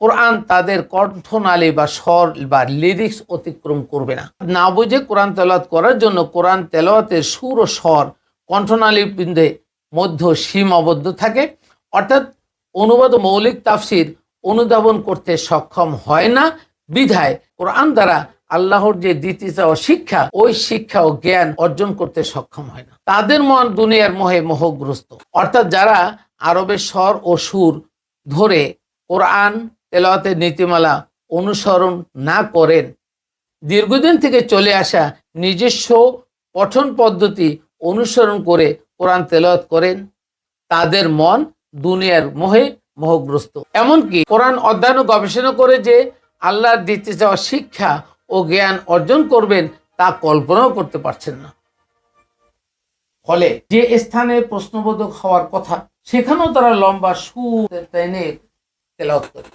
কোরআন তাদের কণ্ঠনালী বা স্বর বা লিরিক্স অতিক্রম করবে না। না বুঝে কোরআন তেলাওয়াত করার জন্য কোরআন তেলাওয়াতের সুর ও স্বর কণ্ঠনালী বৃন্দে মধ্য সীমাবদ্ধ থাকে। অর্থাৎ অনুবাদ মৌলিক তাফসির অনুধাবন করতে সক্ষম হয় না। বিধায় কোরআন দ্বারা আল্লাহর যে দ্বিতীয় শিক্ষা, ওই শিক্ষা ও জ্ঞান অর্জন করতে সক্ষম হয় না। তাদের মন দুনিয়ার মোহে মোহগ্রস্ত। অর্থাৎ যারা আরবের স্বর ও সুর ধরে কোরআন তেলাওয়াতের নীতিমালা অনুসরণ না করেন। দীর্ঘদিন থেকে চলে আসা নিজস্ব পঠন পদ্ধতি অনুসরণ করে কোরআন তেলাওয়াত করেন। তাদের মন দুনিয়ার মোহে মোহগ্রস্ত। এমনকি কোরআন অধ্যয়ন গবেষণা করে যে আল্লাহর দিতে যাওয়া শিক্ষা ও জ্ঞান অর্জন করবেন তা কল্পনাও করতে পারছেন না। ফলে যে স্থানে প্রশ্নবোধক হওয়ার কথা, সেখানেও তারা লম্বা সুর টেনে তেলাওয়াত করে।